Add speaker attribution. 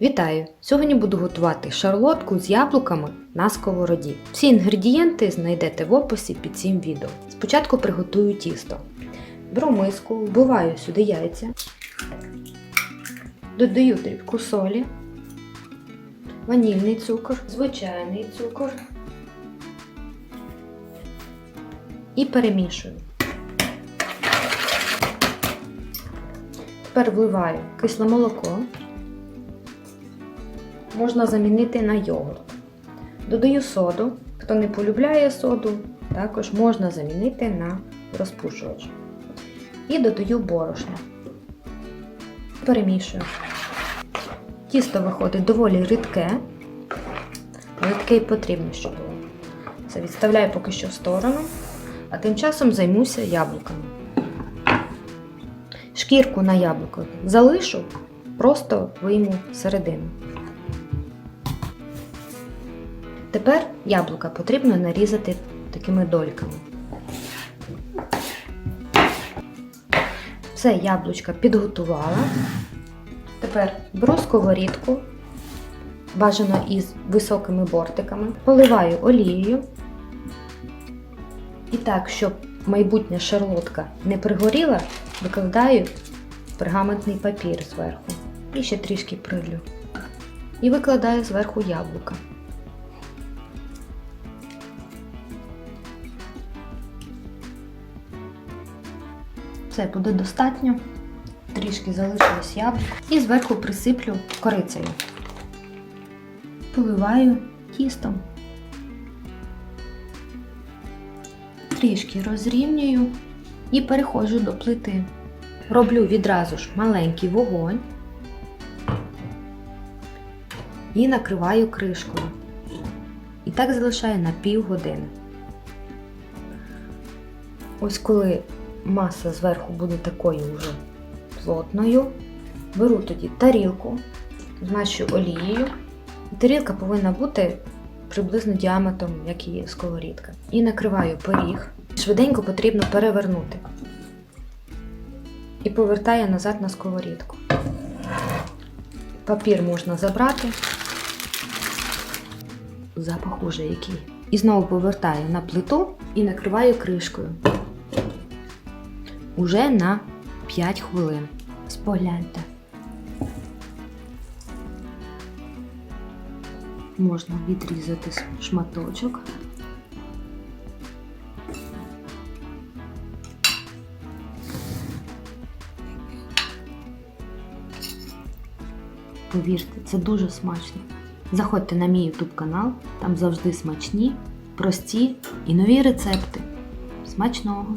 Speaker 1: Вітаю! Сьогодні буду готувати шарлотку з яблуками на сковороді. Всі інгредієнти знайдете в описі під цим відео. Спочатку приготую тісто. Беру миску, вбиваю сюди яйця, додаю дрібку солі, ванільний цукор, звичайний цукор і перемішую. Тепер вливаю кисле молоко можна замінити на йогурт. Додаю соду. Хто не полюбляє соду, також можна замінити на розпушувач. І додаю борошно. Перемішую. Тісто виходить доволі рідке, але таке й потрібно, щоб було. Це відставляю поки що в сторону, а тим часом займуся яблуками. Шкірку на яблуко залишу, просто вийму середину. Тепер яблука потрібно нарізати такими дольками. Все яблучка підготувала. Тепер беру сковорідку, бажано із високими бортиками, поливаю олією. І так, щоб майбутня шарлотка не пригоріла, викладаю пергаментний папір зверху. І ще трішки прилю. І викладаю зверху яблука. Це буде достатньо. Трішки залишилось яблук. І зверху присиплю корицею. Поливаю тістом. Трішки розрівнюю і переходжу до плити. Роблю відразу ж маленький вогонь і накриваю кришкою. І так залишаю на пів години. Ось коли маса зверху буде такою вже плотною. Беру тоді тарілку, змащую олією. Тарілка повинна бути приблизно діаметром, як і сковорідка. І накриваю пиріг. Швиденько потрібно перевернути. І повертаю назад на сковорідку. Папір можна забрати. Запах уже який. І знову повертаю на плиту і накриваю кришкою уже на 5 хвилин. Спогляньте. Можна відрізати шматочок. Повірте, це дуже смачно. Заходьте на мій YouTube канал, там завжди смачні, прості і нові рецепти. Смачного!